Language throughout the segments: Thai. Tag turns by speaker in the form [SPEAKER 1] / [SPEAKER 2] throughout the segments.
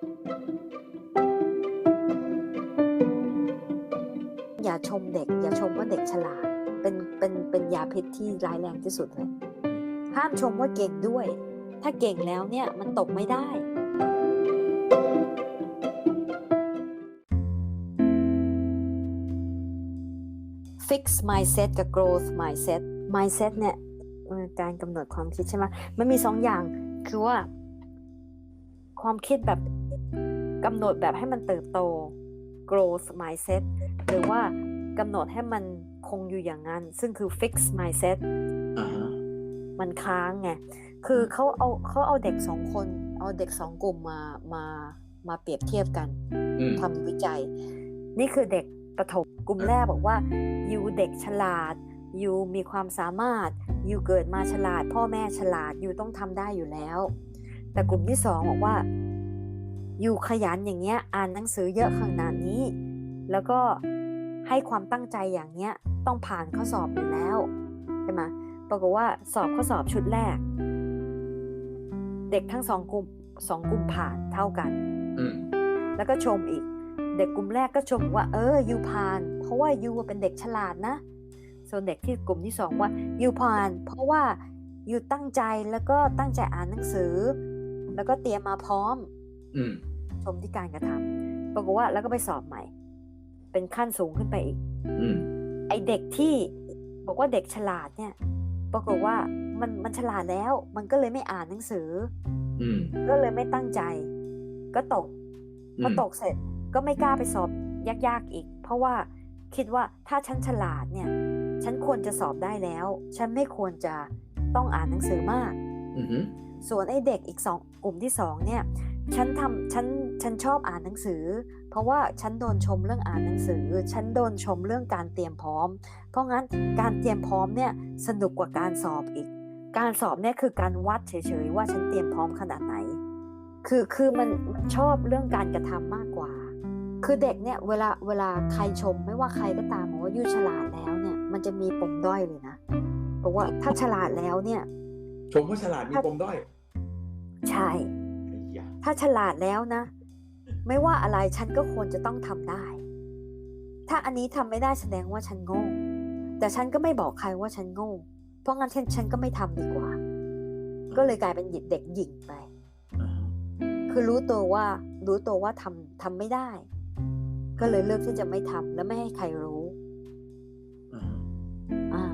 [SPEAKER 1] อย่าชมเด็ก อย่าชมว่าเด็กฉลาด เป็นเป็นเป็นยาพิษที่ร้ายแรงที่สุดเลย ห้ามชมว่าเก่งด้วย ถ้าเก่งแล้วเนี่ยมันตกไม่ได้ fix mindset กับ growth mindset mindset เนี่ยเอ่อการกำหนดความคิดใช่ไหมมันมีสองอย่างคือว่า ความคิดแบบ กำหนดแบบให้มันเติบโต growth mindset หรือว่ากำหนดให้มันคงอยู่อย่างนั้น ซึ่งคือ fix mindset
[SPEAKER 2] อ่าฮะ
[SPEAKER 1] มันค้างไง คือเขาเอาเขาเอาเด็กสองคน เอาเด็กสองกลุ่มมามามาเปรียบเทียบกัน
[SPEAKER 2] อืม
[SPEAKER 1] ทำวิจัย นี่คือเด็กประถมกลุ่มแรกบอกว่ายูเด็กฉลาดยูมีความสามารถยูเกิดมาฉลาด พ่อแม่ฉลาดยูต้องทำได้อยู่แล้ว แต่กลุ่มที่สองบอกว่า ยูขยันอย่างเงี้ยอ่านหนังสือเยอะขนาดนี้ แล้วก็ให้ความตั้งใจอย่างเงี้ยต้องผ่านข้อสอบอยู่แล้วใช่ไหมปรากฏว่าสอบข้อสอบชุดแรก เด็กทั้งสองกลุ่มสองกลุ่มผ่านเท่ากัน
[SPEAKER 2] อืม
[SPEAKER 1] แล้วก็ชมอีก เด็กกลุ่มแรกก็ชมว่า เออยูผ่าน เพราะว่ายูเป็นเด็กฉลาดนะ ส่วนเด็กที่กลุ่มที่สองว่ายูผ่าน เพราะว่ายูตั้งใจแล้วก็ตั้งใจอ่านหนังสือ แล้วก็เตรียมมาพร้อม
[SPEAKER 2] อืม
[SPEAKER 1] ชมที่การกระทำปรากฏว่าแล้วก็ไปสอบใหม่ เป็นขั้นสูงขึ้นไปอีก
[SPEAKER 2] อืม
[SPEAKER 1] ไอเด็กที่บอกว่าเด็กฉลาดเนี่ย ปรากฏว่ามันมันฉลาดแล้ว มันก็เลยไม่อ่านหนังสือ
[SPEAKER 2] อืม
[SPEAKER 1] ก็เลยไม่ตั้งใจ ก็ตกพอตกเสร็จก็ไม่กล้าไปสอบยากๆอีก เพราะว่าคิดว่าถ้าฉันฉลาดเนี่ย ฉันควรจะสอบได้แล้ว ฉันไม่ควรจะต้องอ่านหนังสือมาก
[SPEAKER 2] อืมอืม
[SPEAKER 1] ส่วนไอ้เด็กอีกสองกลุ่มที่สองเนี่ย ฉันทำฉันฉันชอบอ่านหนังสือ เพราะว่าฉันโดนชมเรื่องอ่านหนังสือ ฉันโดนชมเรื่องการเตรียมพร้อม เพราะงั้นการเตรียมพร้อมเนี่ยสนุกกว่าการสอบอีก การสอบเนี่ยคือการวัดเฉยๆว่าฉันเตรียมพร้อมขนาดไหน คือคือมันมันชอบเรื่องการกระทำมากกว่า คือเด็กเนี่ยเวลาเวลาใครชมไม่ว่าใครก็ตามบอกว่ายูฉลาดแล้วเนี่ยมันจะมีปมด้อยเลยนะบอกว่าถ้าฉลาดแล้วเนี่ย
[SPEAKER 2] ชมว่าฉลาดมีปมด้อย
[SPEAKER 1] ใช่
[SPEAKER 2] ไอ้ยา
[SPEAKER 1] ถ้าฉลาดแล้วนะ ไม่ว่าอะไรฉันก็ควรจะต้องทำได้ ถ้าอันนี้ทำไม่ได้แสดงว่าฉันโง่ แต่ฉันก็ไม่บอกใครว่าฉันโง่ เพราะงั้นฉันฉันก็ไม่ทำดีกว่า ก็เลยกลายเป็นหยิกเด็กหยิ่งไป
[SPEAKER 2] อ่าฮะ
[SPEAKER 1] คือรู้ตัวว่ารู้ตัวว่าทำทำไม่ได้ ก็เลยเลือกที่จะไม่ทำและไม่ให้ใครรู้
[SPEAKER 2] อ่าฮะ
[SPEAKER 1] อ่า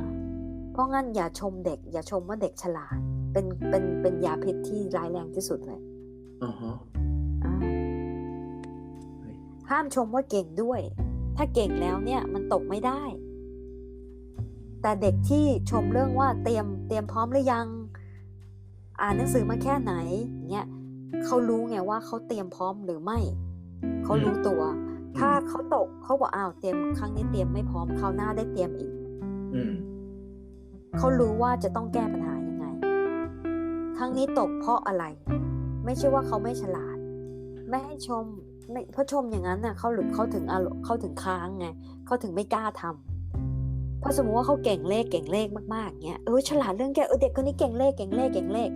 [SPEAKER 1] เพราะงั้นอย่าชมเด็ก อย่าชมว่าเด็กฉลาด เป็นเป็นเป็นยาพิษที่ร้ายแรงที่สุดเลย
[SPEAKER 2] อ่าฮะ
[SPEAKER 1] อ่า
[SPEAKER 2] เฮ้ย
[SPEAKER 1] ห้ามชมว่าเก่งด้วย ถ้าเก่งแล้วเนี่ยมันตกไม่ได้ แต่เด็กที่ชมเรื่องว่าเตรียมเตรียมพร้อมหรือยัง อ่านหนังสือมาแค่ไหนเงี้ยเขารู้ไงว่าเขาเตรียมพร้อมหรือไม่ เขารู้ตัว ถ้าเขาตกเขาบอกอ้าวเตรียมครั้งนี้เตรียมไม่พร้อมคราวหน้าได้เตรียมอีก
[SPEAKER 2] อืม
[SPEAKER 1] เขารู้ว่าจะต้องแก้ปัญหายังไง ครั้งนี้ตกเพราะอะไร ไม่ใช่ว่าเขาไม่ฉลาด ไม่ให้ชมไม่เพราะชมอย่างนั้นน่ะเขาหรือเขาถึงอารมณ์เขาถึงค้างไงเขาถึงไม่กล้าทำเพราะสมมติว่าเขาเก่งเลขเก่งเลขมากๆเงี้ยเออฉลาดเรื่องแกเออเด็กคนนี้เก่งเลขเก่งเลขเก่งเลข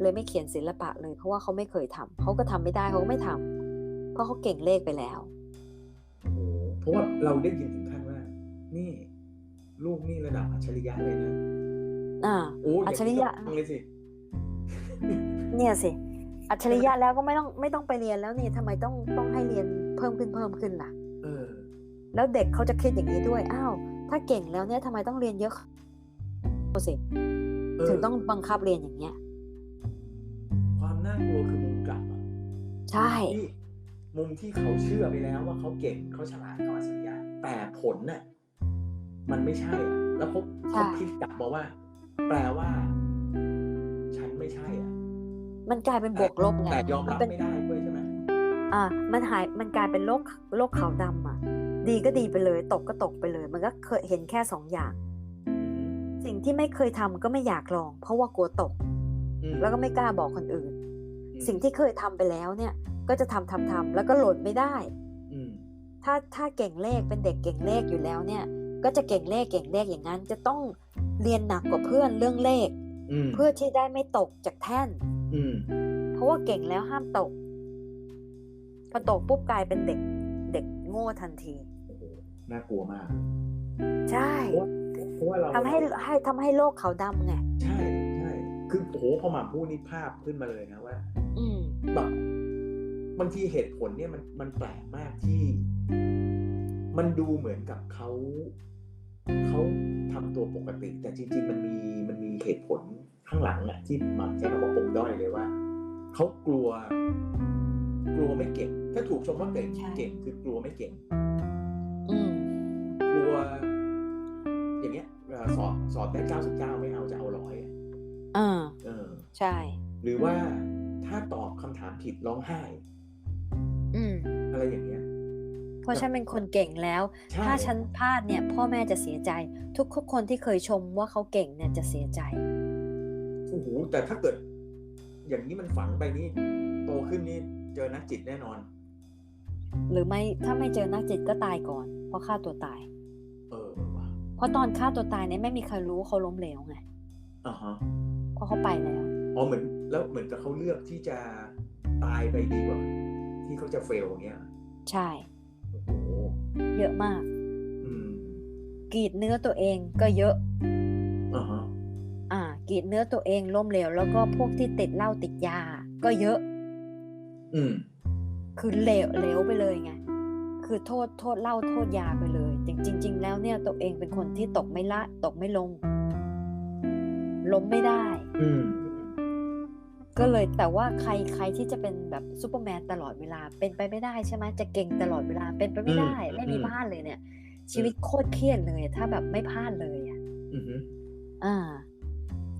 [SPEAKER 1] เลยไม่เขียนศิลปะเลย เพราะว่าเขาไม่เคยทำเขาก็ทำไม่ได้เขาก็ไม่ทำเพราะเขาเก่งเลขไปแล้ว
[SPEAKER 2] โอ้โหเพราะว่าเราได้ยินถึงขั้นว่า นี่ ลูกนี่ระดับอัจฉริยะเลยนะ
[SPEAKER 1] อ่า
[SPEAKER 2] โอ้ย่างนี้
[SPEAKER 1] อัจฉริยะ
[SPEAKER 2] ก็ฟังเลยสิ
[SPEAKER 1] เนี่ยสิ อัจฉริยะแล้วก็ไม่ต้องไม่ต้องไปเรียนแล้วนี่ทำไมต้องต้องให้เรียนเพิ่มขึ้นเพิ่มขึ้นล่ะ
[SPEAKER 2] เออ
[SPEAKER 1] แล้วเด็กเขาจะคิดอย่างนี้ด้วยอ้าวถ้าเก่งแล้วเนี่ยทำไมต้องเรียนเยอะดูสิ
[SPEAKER 2] เออ
[SPEAKER 1] ถึงต้องบังคับเรียนอย่างเงี้ย
[SPEAKER 2] ความน่ากลัวคือมุมกลับอะ
[SPEAKER 1] ใช่
[SPEAKER 2] ที่มุมที่เขาเชื่อไปแล้วว่าเขาเก่งเขาฉลาดเขาอัจฉริยะแต่ผลน่ะมันไม่ใช่อะ แล้วเขา
[SPEAKER 1] ใช่
[SPEAKER 2] เขาพลิกกลับมาว่า แปลว่า ฉันไม่ใช่อะ
[SPEAKER 1] มันกลายเป็นบวกลบไง
[SPEAKER 2] แต่ยอม
[SPEAKER 1] มั
[SPEAKER 2] รับ
[SPEAKER 1] เป็น
[SPEAKER 2] ไม่ได้ด้วยใช่ไหม
[SPEAKER 1] อ่า มันหายมันกลายเป็นโลกโลกขาวดำอะ ดีก็ดีไปเลย ตกก็ตกไปเลย มันก็เคยเห็นแค่สองอย่าง สิ่งที่ไม่เคยทำก็ไม่อยากลอง เพราะว่ากลัวตก
[SPEAKER 2] อืม
[SPEAKER 1] แล้วก็ไม่กล้าบอกคนอื่น
[SPEAKER 2] อืม
[SPEAKER 1] สิ่งที่เคยทำไปแล้วเนี่ย ก็จะทำทำทำแล้วก็หล่นไม่ได้
[SPEAKER 2] อืม
[SPEAKER 1] ถ้าถ้าเก่งเลขเป็นเด็กเก่งเลขอยู่แล้วเนี่ย ก็จะเก่งเลขเก่งเลขอย่างนั้น จะต้องเรียนหนักกว่าเพื่อนเรื่องเลข
[SPEAKER 2] อืม
[SPEAKER 1] เพื่อที่ได้ไม่ตกจากแท่น
[SPEAKER 2] อืม
[SPEAKER 1] เพราะว่าเก่งแล้วห้ามตกพอโตปุ๊บกลายเป็นเด็กเด็กโง่ทันที
[SPEAKER 2] โอ้โหน่ากลัวมาก
[SPEAKER 1] ใช่
[SPEAKER 2] เพราะว่าเรา
[SPEAKER 1] ทำให้ให้ทำให้โลกเขาดำไง
[SPEAKER 2] ใช่ใช่คือโอ้โหพอหมาพูดนี่ภาพขึ้นมาเลยนะว่า
[SPEAKER 1] อืม
[SPEAKER 2] แบบบางทีเหตุผลเนี่ยมันมันแปลกมากที่ มันดูเหมือนกับเขา เขาทำตัวปกติ แต่จริง ๆ มันมีมันมีเหตุผลข้างหลังอะที่มาใช้คำว่าปมด้อยเลยว่าเขากลัว กลัวไม่เก่ง ถ้าถูกชมว่าเก่ง
[SPEAKER 1] ใช่
[SPEAKER 2] เก่งคือกลัวไม่เก่ง
[SPEAKER 1] อืม
[SPEAKER 2] กลัว อย่างเงี้ยเอ่อสอบสอบได้เก้าสิบเก้าไม่เอาจะเอาร้อยอะ
[SPEAKER 1] อ่า
[SPEAKER 2] เออ
[SPEAKER 1] ใช่
[SPEAKER 2] หรือว่าถ้าตอบคำถามผิดร้องไห้
[SPEAKER 1] อืม
[SPEAKER 2] อะไรอย่างเงี้ย
[SPEAKER 1] เพราะฉันเป็นคนเก่งแล้ว
[SPEAKER 2] ใช่
[SPEAKER 1] ถ้าฉันพลาดเนี่ยพ่อแม่จะเสียใจทุกคนที่เคยชมว่าเขาเก่งเนี่ยจะเสียใจ
[SPEAKER 2] โอ้โหแต่ถ้าเกิด อย่างนี้มันฝังไปนี่โตขึ้นนี่เจอนักจิตแน่นอน
[SPEAKER 1] หรือไม่ถ้าไม่เจอนักจิตก็ตายก่อน เพราะฆ่าตัวตาย
[SPEAKER 2] เออว่ะ
[SPEAKER 1] เพราะตอนฆ่าตัวตายเนี่ยไม่มีใครรู้ว่าเขาล้มเหลวไง
[SPEAKER 2] อ่าฮะ
[SPEAKER 1] เพราะเขาไปแล้ว
[SPEAKER 2] อ๋อเหมือนแล้วเหมือนกับเขาเลือกที่จะตายไปดีกว่า ที่เขาจะเฟลอย่างเงี้ย
[SPEAKER 1] ใช่
[SPEAKER 2] โอ้โห
[SPEAKER 1] เยอะมาก
[SPEAKER 2] อืม
[SPEAKER 1] กรีดเนื้อตัวเองก็เยอะ
[SPEAKER 2] อ่าฮะ
[SPEAKER 1] อ่ากรีดเนื้อตัวเองล้มเหลวแล้วก็พวกที่ติดเหล้าติดยา ก็เยอะ
[SPEAKER 2] อืม
[SPEAKER 1] คือเหลวเหลวไปเลยไงคือโทษโทษเหล้าโทษยาไปเลยจริงจริงๆแล้วเนี่ยตัวเองเป็นคนที่ตกไม่ละ ตกไม่ลง ล้มไม่ได้
[SPEAKER 2] อืม
[SPEAKER 1] ก็เลยแต่ว่าใครใครที่จะเป็นแบบซูเปอร์แมนตลอดเวลาเป็นไปไม่ได้ใช่ไหมจะเก่งตลอดเวลาเป็นไปไม่ได้
[SPEAKER 2] อืม
[SPEAKER 1] ไม่มี
[SPEAKER 2] อืม
[SPEAKER 1] พลาดเลยเนี่ย ชีวิตโคตรเครียดเลย ถ้าแบบไม่พลาดเลยอะ
[SPEAKER 2] อืม
[SPEAKER 1] อ่า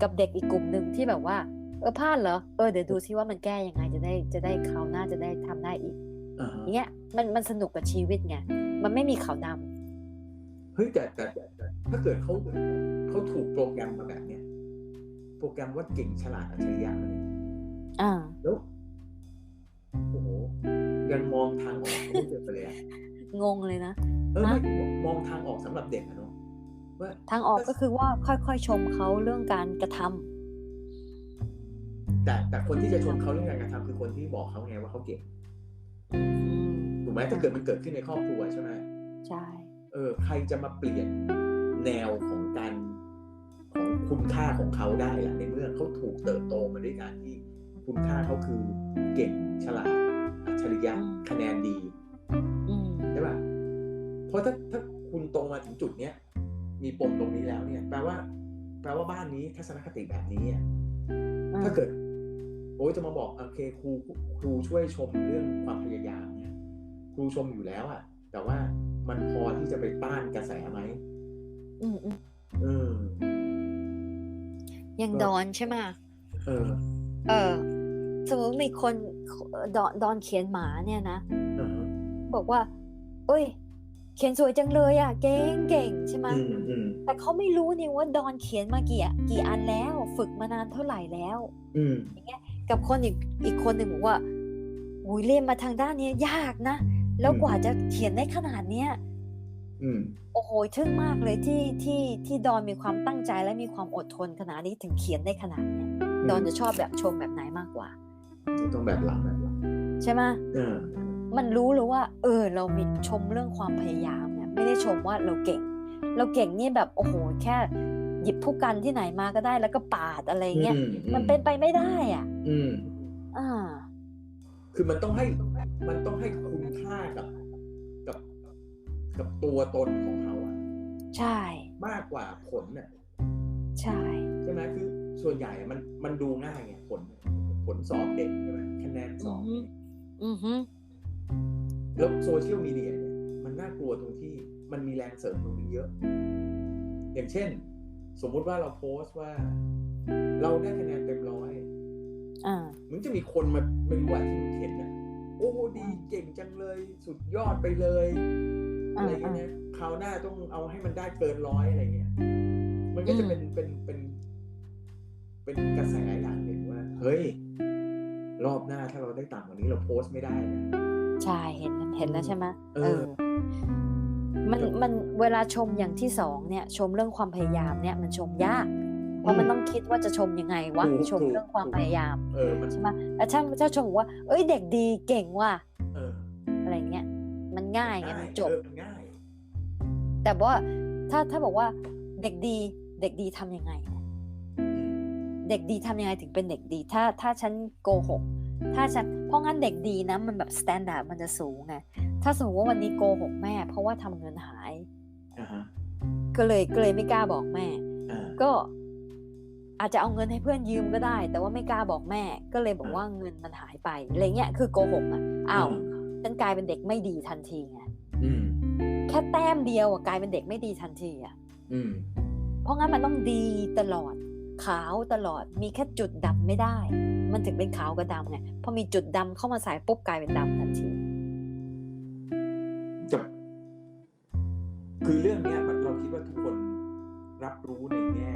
[SPEAKER 1] กับเด็กอีกกลุ่มหนึ่งที่แบบว่า เออพลาดเหรอเออเดี๋ยวดูซิว่ามันแก้ยังไงจะได้จะได้คราวหน้าจะได้ทำได้อีก
[SPEAKER 2] อ่าฮะ
[SPEAKER 1] อย่างเงี้ยมันมันสนุกกับชีวิตไงมันไม่มีขาวดำ
[SPEAKER 2] เฮ้ยแต่แต่แต่ถ้าเกิดเขาเขาถูกโปรแกรมมาแบบเนี้ยโปรแกรมว่าเก่งฉลาดอัจฉริยะมาเนี่ย
[SPEAKER 1] อ่า
[SPEAKER 2] แล้วโอ้โหยังมองทางออกไม่เจอเลยอะ
[SPEAKER 1] งงเลยนะ
[SPEAKER 2] เออ
[SPEAKER 1] ฮะ
[SPEAKER 2] ไม่มองทางออกสำหรับเด็กอะเนาะว่า
[SPEAKER 1] ทางออกก็คือว่าค่อยๆชมเขาเรื่องการกระทำ
[SPEAKER 2] แต่แต่คนที่จะชมเขาเรื่องการกระทำคือคนที่บอกเขาไงว่าเขาเก่ง
[SPEAKER 1] อืม
[SPEAKER 2] ถูกไหมถ้าเกิดมันเกิดขึ้นในครอบครัวใช่ไหม
[SPEAKER 1] ใช่
[SPEAKER 2] เออใครจะมาเปลี่ยนแนวของการของคุณค่าของเขาได้ล่ะในเมื่อเขาถูกเติบโตมาด้วยการที่ คุณค่าเขาคือเก่งฉลาดอัจฉริยะคะแนนดี
[SPEAKER 1] อืม
[SPEAKER 2] ใช่ป่ะเพราะถ้าถ้าคุณตรงมาถึงจุดเนี้ยมีปมตรงนี้แล้วเนี่ย แปลว่า แปลว่าบ้านนี้ทัศนคติแบบนี้อะถ้าเกิด โอ้ยจะมาบอกโอเคครูครูช่วยชมเรื่องความพยายามเนี่ย ครูชมอยู่แล้วอะแต่ว่ามันพอที่จะไปต้านกระแสไหม
[SPEAKER 1] อืมอืม
[SPEAKER 2] เออ
[SPEAKER 1] ยังดอนใช่ไหม
[SPEAKER 2] เออ
[SPEAKER 1] เออ สมมติมีคนดอนดอนเขียนหมาเนี่ยนะ
[SPEAKER 2] เออ
[SPEAKER 1] บอกว่าเอ้ย เขียนสวยจังเลยอะ เก่งเก่งใช่ไหม
[SPEAKER 2] อืมอืม
[SPEAKER 1] แต่เขาไม่รู้นี่ว่าดอนเขียนมากี่อะกี่อันแล้ว ฝึกมานานเท่าไหร่แล้ว
[SPEAKER 2] อืม
[SPEAKER 1] กับคนอีกอีกคนหนึ่งบอกว่าอุ้ยเรียนมาทางด้านเนี้ยยากนะ แล้วกว่าจะเขียนได้ขนาดเนี้ย
[SPEAKER 2] อืม
[SPEAKER 1] โอ้โหทึ่งมากเลยที่ที่ที่ดอนมีความตั้งใจและมีความอดทนขนาดนี้ถึงเขียนได้ขนาดเนี้ยดอนจะชอบแบบชมแบบไหนมากกว่า
[SPEAKER 2] ต้องแบบหลังแบบหลัง
[SPEAKER 1] ใช่ไหม
[SPEAKER 2] เออ
[SPEAKER 1] มันรู้เลยว่า เออ เรามีชมเรื่องความพยายามเนี่ยไม่ได้ชมว่าเราเก่ง เราเก่งนี่แบบโอ้โหแค่หยิบผู้กันที่ไหนมาก็ได้แล้วก็ปาดอะไรเงี้ย
[SPEAKER 2] อือื
[SPEAKER 1] มันเป็นไปไม่ได้อะ
[SPEAKER 2] อืม
[SPEAKER 1] อ่า
[SPEAKER 2] คือมันต้องให้มันต้องให้คุณค่ากับ กับ กับตัวตนของเขาอะ
[SPEAKER 1] ใช่
[SPEAKER 2] มากกว่าผลน่ะ
[SPEAKER 1] ใช่
[SPEAKER 2] ใช่ไหมคือส่วนใหญ่มันมันดูง่ายไงผลผ ลสอบเด็กใช่ไหมคะแนนสอบ
[SPEAKER 1] อือฮึ
[SPEAKER 2] แล้วโซเชียลมีเดียเนี่ยมันน่ากลัวตรงที่มันมีแรงเสริมตรงนี้เยอะ อย่างเช่น สมมุติว่าเราโพสต์ว่า เราได้คะแนนเต็มร้อย
[SPEAKER 1] อ่า
[SPEAKER 2] มันจะมีคนมาไม่รู้ว่าที่มึงเห็นนะโอ้ดีเก่งจังเลย สุดยอดไปเลย
[SPEAKER 1] อ่า
[SPEAKER 2] อะไรเงี้ยคราวหน้าต้องเอาให้มันได้เกินร้อยอะไรเงี้ย มันก็จะเป็นเป็นเป็น เป็นกระแสอย่างหนึ่งว่า เฮ้ย รอบหน้าถ้าเราได้ต่ำกว่านี้เราโพสต์ไม่ได้นะ
[SPEAKER 1] ใช่เห็นเห็นแล้วใช่ไหม
[SPEAKER 2] เออ
[SPEAKER 1] มันมันเวลาชมอย่างที่สองเนี่ย ชมเรื่องความพยายามเนี่ย มันชมยาก เพราะมันต้องคิดว่าจะชมยังไงวะ
[SPEAKER 2] ถูก
[SPEAKER 1] ชมเรื่องความ
[SPEAKER 2] ถูก
[SPEAKER 1] พยายาม
[SPEAKER 2] เออมัน
[SPEAKER 1] ใช่ไหมแต่ถ้าถ้าชมว่า เอ้ยเด็กดีเก่งว่ะ
[SPEAKER 2] เออ
[SPEAKER 1] อะไรเงี้ยมันง่ายไงมันจบ
[SPEAKER 2] เออมันง่าย
[SPEAKER 1] แต่ว่าถ้าถ้าบอกว่าเด็กดีเด็กดีทำยังไง
[SPEAKER 2] อืม
[SPEAKER 1] เด็กดีทำยังไงถึงเป็นเด็กดี ถ้าถ้าฉันโกหก ถ้าฉันเพราะงั้นเด็กดีนะมันแบบสแตนดาร์ดมันจะสูงไงถ้าสมมติว่าวันนี้โกหกแม่ เพราะว่าทำเงินหาย
[SPEAKER 2] อ่าฮะ
[SPEAKER 1] ก็เลยก็เลยไม่กล้าบอกแม่
[SPEAKER 2] อ่า
[SPEAKER 1] ก็อาจจะเอาเงินให้เพื่อนยืมก็ได้ แต่ว่าไม่กล้าบอกแม่ ก็เลยบอก
[SPEAKER 2] อ่า
[SPEAKER 1] ว่าเงินมันหายไปอะไรเงี้ยคือโกหกอะอ้าวฉันกลายเป็นเด็กไม่ดีทันทีไง
[SPEAKER 2] อืม
[SPEAKER 1] แค่แต้มเดียวอะกลายเป็นเด็กไม่ดีทันทีอะ
[SPEAKER 2] อืม
[SPEAKER 1] เพราะงั้นมันต้องดีตลอด ขาวตลอดมีแค่จุดดำไม่ได้ มันถึงเป็นขาวกับดำไงพอมีจุดดำเข้ามาใส่ปุ๊บกลายเป็นดำทันที
[SPEAKER 2] จะคือเรื่องเนี้ยมันเราคิดว่าทุกคนรับรู้ในแง่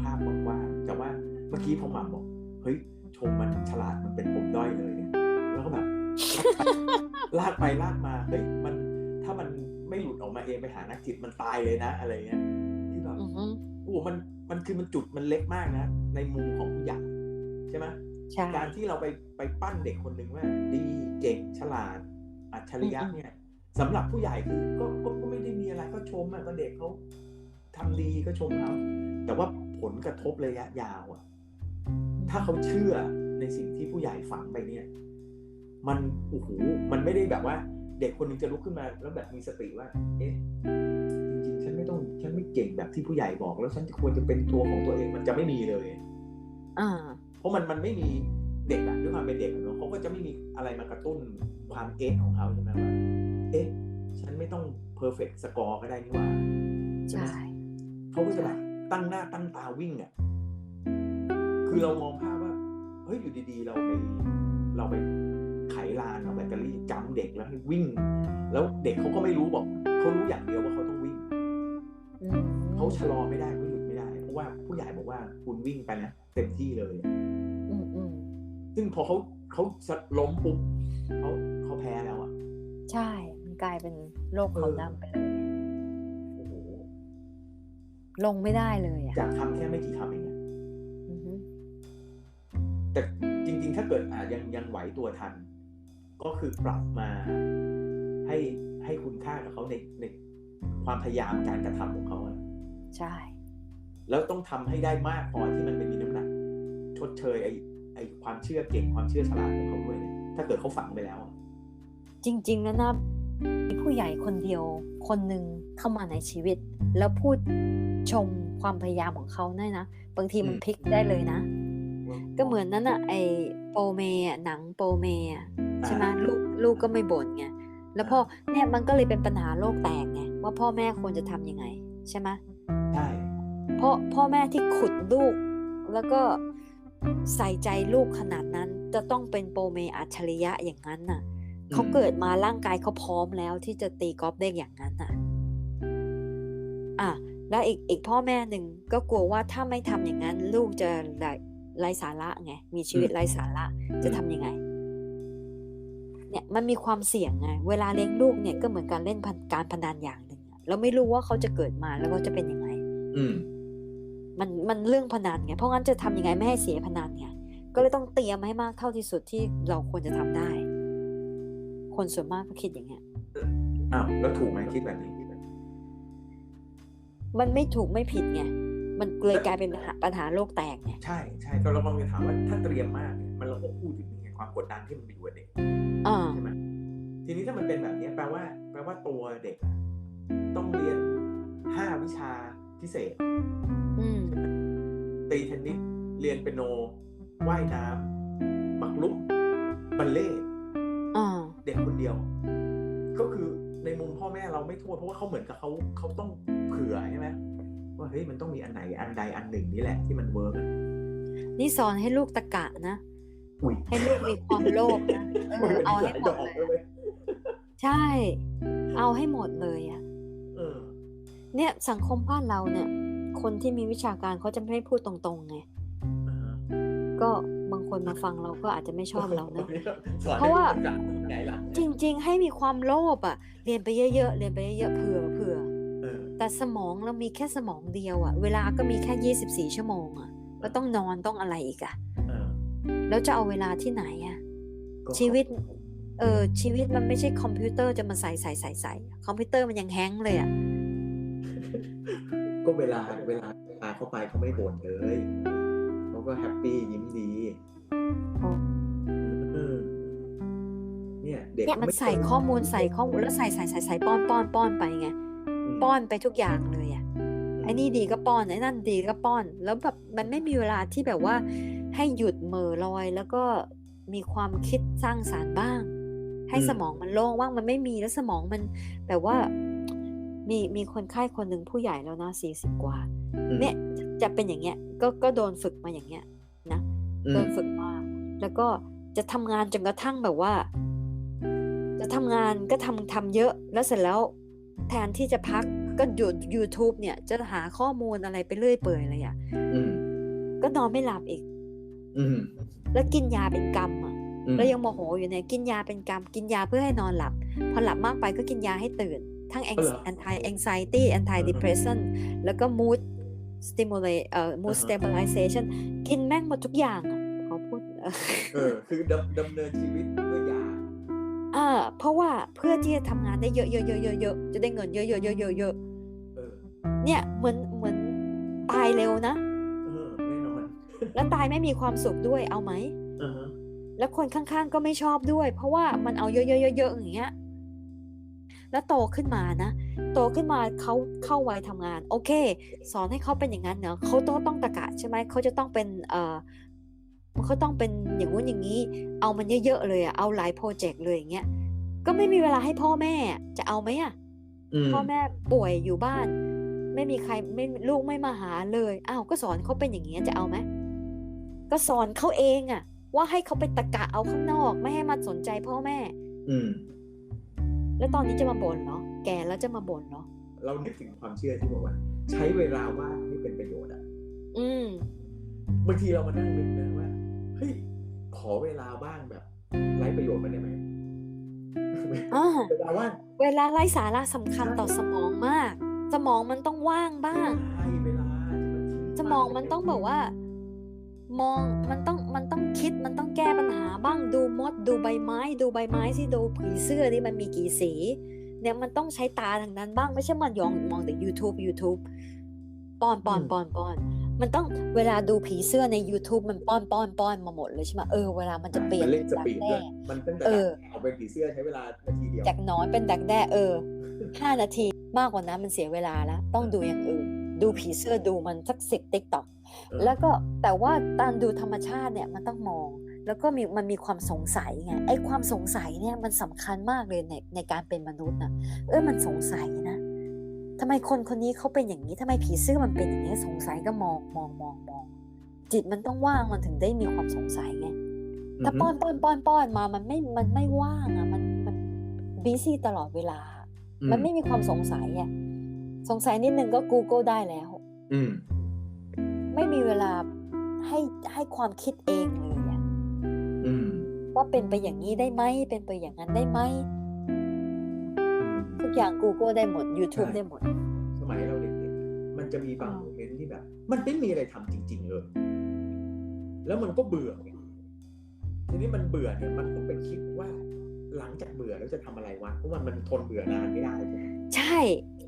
[SPEAKER 2] ภาพกว้างๆแต่ว่าเมื่อกี้พอหม่ำบอกเฮ้ยชมมันฉลาดมันเป็นปมด้อยเลยเนี่ยแล้วก็แบบลากไปลากมาเฮ้ยมันถ้ามันไม่หลุดออกมาเองไปหานักจิตมันตายเลยนะ อะไรเงี้ยที่แบบ
[SPEAKER 1] อือฮึ
[SPEAKER 2] โอ้โหมันมันคือมันจุดมันเล็กมากนะ ในมุมของผู้ใหญ่ใช่ไหม
[SPEAKER 1] ใช่
[SPEAKER 2] การที่เราไปไปปั้นเด็กคนหนึ่งว่า ดีเก่งฉลาด อัจฉริยะเนี่ยสำหรับผู้ใหญ่คือก็ก็ก็ไม่ได้มีอะไรก็ชมอะก็เด็กเขาทำดีก็ชมเขาแต่ว่าผลกระทบระยะยาวอะถ้าเขาเชื่อในสิ่งที่ผู้ใหญ่ฝังไปเนี่ย มันโอ้โหมันไม่ได้แบบว่า เด็กคนหนึ่งจะลุกขึ้นมาแล้วแบบมีสติว่า เอ๊ะ เก่งแบบที่ผู้ใหญ่บอก แล้วฉันควรจะเป็นตัวของตัวเองมันจะไม่มีเลย
[SPEAKER 1] อ่า
[SPEAKER 2] เพราะมันมันไม่มีเด็กอะด้วยความเป็นเด็กอะเนอะเขาก็จะไม่มีอะไรมากระตุ้นความเอ๊ะของเขาใช่ไหมว่าเอ๊ะฉันไม่ต้องเพอร์เฟกต์สกอร์ก็ได้นี่หว่าใช่ไหม
[SPEAKER 1] ใช่
[SPEAKER 2] เขาก็จะแบบตั้งหน้าตั้งตาวิ่งอะคือเรามองภาพว่าเฮ้ยอยู่ดีๆ เราไปเราไปไขลานเอาแบตเตอรี่จำเด็กแล้วให้วิ่ง แล้วเด็กเขาก็ไม่รู้บอกเขารู้อย่างเดียวว่าเขาต้องวิ่ง
[SPEAKER 1] อืม
[SPEAKER 2] เขาชะลอไม่ได้เขาหยุดไม่ได้ เพราะว่าผู้ใหญ่บอกว่าคุณวิ่งไปนะเต็มที่เลย
[SPEAKER 1] อืมอืม
[SPEAKER 2] ซึ่งพอเขาเขาล้มปุ๊บเขาเขาแพ้แล้วอะ
[SPEAKER 1] ใช่ มันกลายเป็นโรคเขาวดำไปเลย
[SPEAKER 2] โอ้โห
[SPEAKER 1] ลงไม่ได้เลยอะ
[SPEAKER 2] จากทำแค่ไม่กี่คำเองอะ
[SPEAKER 1] อือฮึ
[SPEAKER 2] แต่จริง ๆ ถ้าเกิดอะยังยังไหวตัวทัน ก็คือปรับมาให้ให้คุณค่ากับเขาในในความพยายามการกระทำของเขาอะ
[SPEAKER 1] ใช่
[SPEAKER 2] แล้วต้องทำให้ได้มากพอที่มันเป็นมีน้ำหนัก ชดเชยไอ้ไอ้ความเชื่อเก่งความเชื่อฉลาดของเขาด้วยเนี่ยถ้าเกิดเขาฝังไปแล้วอะ
[SPEAKER 1] จริง ๆ นะนะมีผู้ใหญ่คนเดียวคนหนึ่งเข้ามาในชีวิต แล้วพูดชมความพยายามของเขาเนี่ยนะบางทีมันพลิกได้เลยนะ ก็เหมือนนั้นอะไอโปรเมอะหนังโปรเมอะใช่ไหมลูกลูกก็ไม่บ่นไงแล้วพ่อเนี่ยมันก็เลยเป็นปัญหาโลกแตกไงว่าพ่อแม่ควรจะทำยังไง ใช่ไหม
[SPEAKER 2] ใช่
[SPEAKER 1] เพราะพ่อแม่ที่ขุดลูก แล้วก็ใส่ใจลูกขนาดนั้น จะต้องเป็นโปรเมอัจฉริยะอย่างนั้นน่ะเขาเกิดมาร่างกายเขาพร้อมแล้วที่จะตีกอล์ฟได้อย่างนั้นน่ะ อะแล้วอีกอีกพ่อแม่หนึ่งก็กลัวว่าถ้าไม่ทำอย่างนั้น ลูกจะไร้ไรสาระไงมีชีวิตไร้สาระจะทำยังไง เนี่ยมันมีความเสี่ยงไง เวลาเลี้ยงลูกเนี่ยก็เหมือนการเล่นการพนันอย่างหนึ่ง เราไม่รู้ว่าเขาจะเกิดมาแล้วเขาจะเป็นยังไง
[SPEAKER 2] อืม
[SPEAKER 1] มันมันเรื่องพนันไงเพราะงั้นจะทำยังไงไม่ให้เสียพนันไงก็เลยต้องเตรียมให้มากเท่าที่สุดที่เราควรจะทำได้ คนส่วนมากก็คิดอย่างเงี้ย
[SPEAKER 2] อ้าวแล้วถูกไหมคิดแบบนี้
[SPEAKER 1] มันไม่ถูกไม่ผิดไงมันเลยกลายเป็นปัญหาปัญหาโลกแตกไง
[SPEAKER 2] ใช่ใช่ก็เรากำลังจะถามว่าถ้าเตรียมมากเนี่ยมันเราก็พูดถึงนี่ไงความกดดันที่มันมีอยู่กับเด็ก
[SPEAKER 1] อ่า
[SPEAKER 2] ใช่ไหมทีนี้ถ้ามันเป็นแบบนี้แปลว่า แปลว่าตัวเด็กอะ ต้องเรียนห้าวิชาพิเศษ
[SPEAKER 1] อืม
[SPEAKER 2] ตีเทนนิสเรียนเปียโนว่ายน้ำบักลุกบัลเล่ต์
[SPEAKER 1] อ่า
[SPEAKER 2] เด็กคนเดียว ก็คือในมุมพ่อแม่เราไม่โทษเพราะว่าเขาเหมือนกับเขาเขาต้องเผื่อใช่ไหมว่าเฮ้ยมันต้องมีอันไหนอันใดอันหนึ่งนี่แหละที่มันเวิร์กอะ
[SPEAKER 1] นี่สอนให้ลูกตะกะนะ
[SPEAKER 2] อุ้ย
[SPEAKER 1] ให้ลูกมีความโลภนะเออเอาให้หมดเลย
[SPEAKER 2] เลย
[SPEAKER 1] ใช่ เอาให้หมดเลยอะ
[SPEAKER 2] เออ
[SPEAKER 1] เนี่ยสังคมบ้านเราเนี่ย คนที่มีวิชาการเขาจะไม่พูดตรงๆไง
[SPEAKER 2] อ่าฮะ
[SPEAKER 1] ก็บางคนมาฟังเราก็อาจจะไม่ชอบเรานะ
[SPEAKER 2] สอนให้
[SPEAKER 1] เพราะว่า
[SPEAKER 2] ลูกจัดไงล่ะ
[SPEAKER 1] จริง ๆ ให้มีความโลภอะ เรียนไปเยอะๆเรียนไปเยอะๆเผื่อเผื่อ
[SPEAKER 2] เออ
[SPEAKER 1] แต่สมองเรามีแค่สมองเดียวอะ เวลาก็มีแค่24ชั่วโมงอะก็ต้องนอนต้องอะไรอีกอะ
[SPEAKER 2] เออ
[SPEAKER 1] แล้วจะเอาเวลาที่ไหนอะ
[SPEAKER 2] ก็
[SPEAKER 1] ชีวิตเออชีวิตมันไม่ใช่คอมพิวเตอร์จะมาใส่ใส่ใส่ใส่คอมพิวเตอร์มันยังแฮงก์เลยอะ
[SPEAKER 2] ก็เวลาเวลาพาเขาไปเขาไม่บ่นเลยเขาก็แฮปปี้ยิ้มดี
[SPEAKER 1] อ๋อ
[SPEAKER 2] เออเนี่ยเด็ก
[SPEAKER 1] เนี่ยมัน
[SPEAKER 2] ไใส่
[SPEAKER 1] ข้อมูลใส่ข้อมูลแล้วใส่ใส่ใส่ใส่ป้อนป้อนป้อนไปไง
[SPEAKER 2] ม
[SPEAKER 1] ป้อนไปทุกอย่างเลยอะไอ้นี่ดีก็ป้อนไอ้นั่นดีก็ป้อน แล้วแบบมันไม่มีเวลาที่แบบว่าให้หยุดเหม่อลอย แล้วก็มีความคิดสร้างสารรค์บ้าง ให้สมองมันโล่งว่างมันไม่มีแล้วสมองมันแบบว่า มีมีคนไข้คนหนึ่งผู้ใหญ่แล้วนะสี่สิบกว่า
[SPEAKER 2] อืม
[SPEAKER 1] เนี่ยจะเป็นอย่างเงี้ยก็ก็โดนฝึกมาอย่างเงี้ยนะ
[SPEAKER 2] อื
[SPEAKER 1] โด
[SPEAKER 2] ม
[SPEAKER 1] นฝึกมาแล้วก็จะทำงานจนกระทั่งแบบว่า จะทำงานก็ทำทำเยอะแล้วเสร็จแล้วแทนที่จะพักก็หยุด YouTube เนี่ย จะหาข้อมูลอะไรไปเรื่อยเปื่อยเลยอะ
[SPEAKER 2] อืม
[SPEAKER 1] ก็นอนไม่หลับอีก
[SPEAKER 2] อืม
[SPEAKER 1] แล้วกินยาเป็นกรรมอะ
[SPEAKER 2] อืม
[SPEAKER 1] แล้วยังโมโหอยู่เนี่ยกินยาเป็นกรรม กินยาเพื่อให้นอนหลับ พอหลับมากไปก็กินยาให้ตื่น ทั้ง anx- anti anxiety anti depressant แล้วก็ mood stimulate เอ่อ mood stabilization กินแม่งหมดทุกอย่างอะขอพูดเออ
[SPEAKER 2] เออคือดำดำเนินชีวิตด้วยยา
[SPEAKER 1] อ่าเพราะว่าเพื่อที่จะทำงานได้เยอะๆๆๆๆจะได้เงินเยอะๆๆๆ
[SPEAKER 2] เออ
[SPEAKER 1] ๆเนี่ยเหมือนเหมือนตายเร็วนะ
[SPEAKER 2] เออแน่นอน
[SPEAKER 1] แล้วตายไม่มีความสุขด้วยเอาไหม
[SPEAKER 2] อ่าฮะ
[SPEAKER 1] แล้วคนข้างๆก็ไม่ชอบด้วย เพราะว่ามันเอาเยอะๆๆๆอย่างเงี้ย แล้วโตขึ้นมานะ โตขึ้นมาเขาเข้าวัยทำงาน โอเค สอนให้เขาเป็นอย่างนั้นเนาะเขาต้องต้องตะกะใช่ไหมเขาจะต้องเป็นเอ่อเขาต้องเป็นอย่างงู้นอย่างนี้ เอามันเยอะๆเลยอะเอาหลายโปรเจกต์เลยอย่างเงี้ยก็ไม่มีเวลาให้พ่อแม่อะจะเอาไหมอะ
[SPEAKER 2] อืม
[SPEAKER 1] พ่อแม่ป่วยอยู่บ้าน ไม่มีใครไม่ลูกไม่มาหาเลยอ้าวก็สอนเขาเป็นอย่างนี้ยจะเอาไหมก็สอนเขาเองอะว่าให้เขาไปตะกะเอาข้างนอก ไม่ให้มาสนใจพ่อแม่
[SPEAKER 2] อืม
[SPEAKER 1] แล้วตอนนี้จะมาบ่นเหรอแก่แล้วจะมาบ่นเหรอ
[SPEAKER 2] เรานึกถึงความเชื่อที่บอกว่า ใช้เวลาว่างให้เป็นประโยชน์อะ
[SPEAKER 1] อืม
[SPEAKER 2] บางทีเรามานั่งนึกนะว่าเฮ้ยขอเวลาว่างแบบไร้ประโยชน์มันได้ไหม
[SPEAKER 1] อ่า
[SPEAKER 2] เวลาว่าง
[SPEAKER 1] เวลาไร้สาระสำคัญต่อสมองมาก สมองมันต้องว่างบ้าง
[SPEAKER 2] ใช่เวลาจะมาทิ้ง
[SPEAKER 1] สมองมันต้องแบบว่า มองมันต้องมันต้องคิดมันต้องแก้ปัญหาบ้างดูมดดูใบไม้ ดูใบไม้ที่ดูผีเสื้อที่มันมีกี่สี เนี่ยมันต้องใช้ตาทางนั้นบ้างไม่ใช่มันยองมองแต่ YouTube YouTube ป้อนป้อนป้อนป้อนมันต้องเวลาดูผีเสื้อใน YouTube มันป้อนป้อนป้อนมาหมดเลยใช่ไหมเออเวลามันจะเปลี่ยน
[SPEAKER 2] มันเล่นส
[SPEAKER 1] จาก
[SPEAKER 2] ปีด
[SPEAKER 1] แด้
[SPEAKER 2] ด้วยมันตั้งแต่
[SPEAKER 1] เออ
[SPEAKER 2] เอาเป็นผีเสื้อใช้เวลานาทีเดียว
[SPEAKER 1] จากน้อยเป็นดักแด้เออห้านาทีมากกว่านั้นมันเสียเวลาแล้วต้องดูอย่างอื่นดูผีเสื้อดูมันสักสิบติ๊กต็อก
[SPEAKER 2] เออ
[SPEAKER 1] แล้วก็แต่ว่าการดูธรรมชาติเนี่ยมันต้องมอง แล้วก็มีมันมีความสงสัยไงไอ้ความสงสัยเนี่ยมันสำคัญมากเลยในในการเป็นมนุษย์นะเออมันสงสัยนะทำไมคนคนนี้เขาเป็นอย่างนี้ทำไมผีเสื้อมันเป็นอย่างนี้สงสัยก็มองมองมองมอง จิตมันต้องว่างมันถึงได้มีความสงสัยไงถ้าป้อนป้อนป้อนป้อนมามันไม่มันไม่ว่างอะมันมันบีซี่ตลอดเวลา
[SPEAKER 2] อื
[SPEAKER 1] มันไม่มีความสงสัยอะสงสัยนิดนึงก็ Google ได้แล้ว
[SPEAKER 2] อืม
[SPEAKER 1] ไม่มีเวลาให้ให้ความคิดเองเลยอะ
[SPEAKER 2] อืม
[SPEAKER 1] ว่าเป็นไปอย่างนี้ได้ไหม เป็นไปอย่างนั้นได้ไหม ทุกอย่าง Google ได้หมด YouTube
[SPEAKER 2] ใช่
[SPEAKER 1] ได้หมด
[SPEAKER 2] สมัยเราเด็กๆอะมันจะมีบาง
[SPEAKER 1] อ่า
[SPEAKER 2] โมเมนต์ที่แบบ มันไม่มีอะไรทำจริง ๆ เลย แล้วมันก็เบื่อไงทีนี้มันเบื่อเนี่ยมันก็ไปคิดว่าหลังจากเบื่อแล้วจะทำอะไรวะเพราะว่ามันทนเบื่อนานไม่ได้ใช่ไหม
[SPEAKER 1] ใช่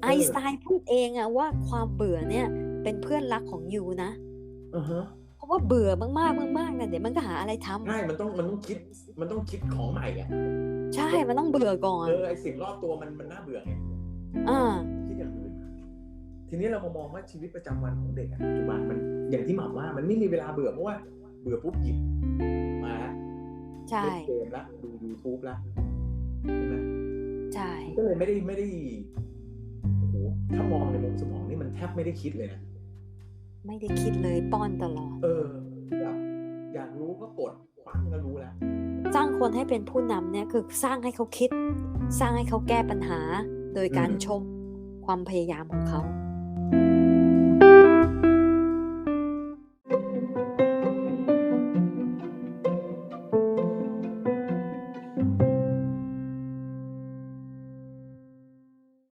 [SPEAKER 1] ไอน์สไตน์พูดเองอะว่าความเบื่อเนี่ย เป็นเพื่อนรักของยูนะ
[SPEAKER 2] อ่าฮะ
[SPEAKER 1] เพราะว่าเบื่อมากๆมากๆนะเดี๋ยวมันก็หาอะไรทำ
[SPEAKER 2] ใช่มันต้องมันต้องคิด มันต้องคิดของใหม่อะ
[SPEAKER 1] ใช่มันต้องเบื่อก่อน
[SPEAKER 2] เออไอสิ่งรอบตัวมันมันน่าเบื่อไง
[SPEAKER 1] อ่า
[SPEAKER 2] คิดอย่างอื่นทีนี้เรามามองว่าชีวิตประจำวันของเด็กอะปัจจุบันมันอย่างที่หม่ำว่ามันไม่มีเวลาเบื่อเพราะว่าเบื่อปุ๊บหยิบมาละ
[SPEAKER 1] ใช่
[SPEAKER 2] เล่นเกมละดู YouTube ละใช่ไหม
[SPEAKER 1] ใช่
[SPEAKER 2] ก็เลยไม่ได้ไม่ได้โอ้โหถ้ามองในมุมสมองนี่มันแทบไม่ได้คิดเลยนะ
[SPEAKER 1] ไม่ได้คิดเลยป้อนตลอด
[SPEAKER 2] เออแบบอยากรู้ก็กดปั้งก็รู้แล้ว
[SPEAKER 1] สร้างคนให้เป็นผู้นำเนี่ยคือสร้างให้เขาคิด สร้างให้เขาแก้ปัญหา โดยการ
[SPEAKER 2] อืม
[SPEAKER 1] ชมความพยายามของเขา
[SPEAKER 2] อ